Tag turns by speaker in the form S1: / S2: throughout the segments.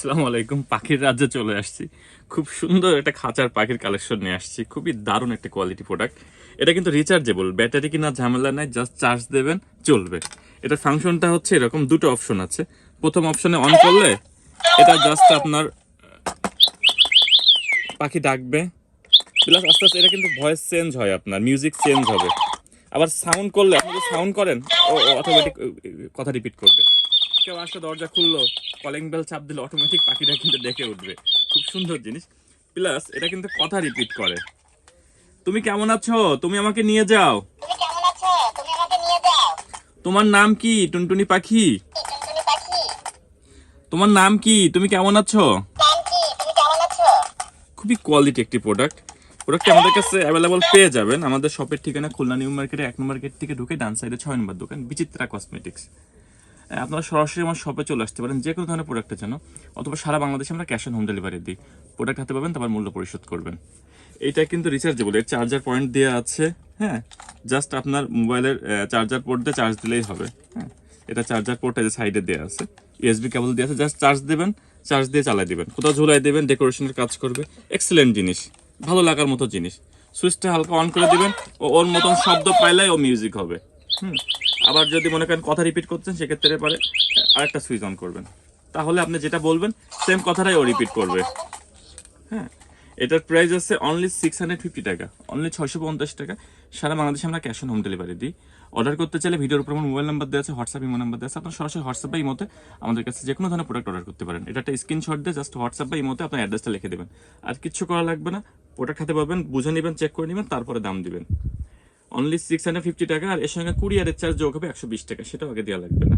S1: আসসালামু আলাইকুম, পাখির রাজ্যে চলে আসছি। খুব সুন্দর একটা খাঁচার পাখির কালেকশন নিয়ে আসছি। খুবই দারুণ একটা কোয়ালিটি প্রোডাক্ট এটা কিন্তু রিচার্জেবল ব্যাটারি কিনা ঝামেলা নাই জাস্ট চার্জ দেবেন, চলবে। এটা ফাংশনটা হচ্ছে এরকম, দুটো অপশন আছে। প্রথম অপশনে অন করলে, এটা জাস্ট আপনার, পাখি ডাকবে। প্লাস আস্তে আস্তে এটা কিন্তু ভয়েস চেঞ্জ হয় আপনার মিউজিক চেঞ্জ হবে। আবার সাউন্ড করলে, আপনি সাউন্ড করেন, ও অটোমেটিক কথা রিপিট করবে। কেউ আসলে দরজা খুললো কলিং বেল চাপ দিলে অটোমেটিক পাখিটা কিন্তু ডেকে উঠবে। খুব সুন্দর জিনিস। প্লাস এটা কিন্তু কথা রিপিট করে। তুমি কেমন আছো? তুমি আমাকে নিয়ে যাও। তোমার নাম কি টুনটুনি পাখি? তোমার নাম কি তুমি কেমন আছো?
S2: নাম কি তুমি কেমন আছো?
S1: খুবই কোয়ালিটি একটি প্রোডাক্ট প্রোডাক্টটি আমাদের কাছে অ্যাভেলেবল পেয়ে যাবেন। আমাদের শপের ঠিকানা খুলনা নিউ মার্কেটে এক নম্বর গেট থেকে ঢুকে ডান সাইডে ছয় নম্বর দোকান বিচিত্রা কসমেটিক্স আপনারা সরাসরি আমার শপে চলে আসতে পারেন যে কোনো ধরনের প্রোডাক্টের জন্য, অথবা সারা বাংলাদেশে আমরা ক্যাশ অন হোম ডেলিভারি দিই। প্রোডাক্ট হাতে পাবেন, তারপর মূল্য পরিশোধ করবেন। এইটা কিন্তু রিচার্জেবল এর চার্জার পয়েন্ট দেওয়া আছে হ্যাঁ? জাস্ট আপনার মোবাইলের চার্জার পোর্ট দিয়ে চার্জ দিলেই হবে হ্যাঁ? এটা চার্জার পোর্টটা যে সাইডে দেওয়া আছে ইউএসবি কেবল দেওয়া আছে জাস্ট চার্জ দেবেন চার্জ দিয়ে চালাই দিবেন। কোথাও ঝুলাই দেবেন ডেকোরেশনের কাজ করবে। এক্সেলেন্ট জিনিস, ভালো লাগার মতো জিনিস। সুইচটা হালকা অন করে দিবেন, ও ওর মতন শব্দ পাইলেই ও মিউজিক হবে, হুম? আবার যদি মনে করেন কথা রিপিট করছেন, সেক্ষেত্রে পারে আরেকটা সুইচ অন করবেন। তাহলে আপনি যেটা বলবেন সেম কথাটাই ও রিপিট করবে। হ্যাঁ এটার প্রাইস আছে অনলি সিক্স হান্ড্রেড ফিফটি টাকা অনলি ছয়শো পঞ্চাশ টাকা। সারা বাংলাদেশে আমরা ক্যাশ অন হোম ডেলিভারি দিই। অর্ডার করতে চাইলে ভিডিওর উপর আমার মোবাইল নাম্বার দেওয়া আছে হোয়াটসঅ্যাপ ইমো নাম্বার দেওয়া আছে। আপনার সরাসরি হোয়াটসঅ্যাপ বা ইমোতে আমাদের কাছে যে কোনো ধরনের প্রোডাক্ট অর্ডার করতে পারেন। এটা একটা স্ক্রিনশট দিয়ে জাস্ট হোয়াটসঅ্যাপ বা ইমোতে আপনার অ্যাড্রেসটা লিখে দেবেন। আর কিচ্ছু করা লাগবে না। প্রোডাক্ট হাতে পাবেন, বুঝে নেবেন চেক করে নেবেন, তারপরে দাম দিবেন। অনলি সিক্স ফিফটি টাকা, আর এর সঙ্গে কুরিয়ারের চার্জ যোগ হবে একশো বিশ টাকা, সেটাও আগে দেওয়া লাগবে না।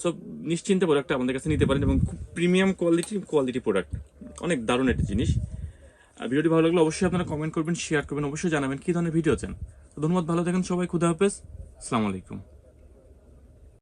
S1: সো নিশ্চিন্তে প্রোডাক্টটা আমাদের কাছে নিতে পারেন এবং খুব প্রিমিয়াম কোয়ালিটি কোয়ালিটি প্রোডাক্ট অনেক দারুণ একটা জিনিস। আর ভিডিওটি ভালো লাগলে অবশ্যই আপনারা কমেন্ট করবেন শেয়ার করবেন, অবশ্যই জানাবেন কী ধরনের ভিডিও চান। ধন্যবাদ, ভালো থাকেন সবাই, খুদা হাফেজ। আসসালামু আলাইকুম।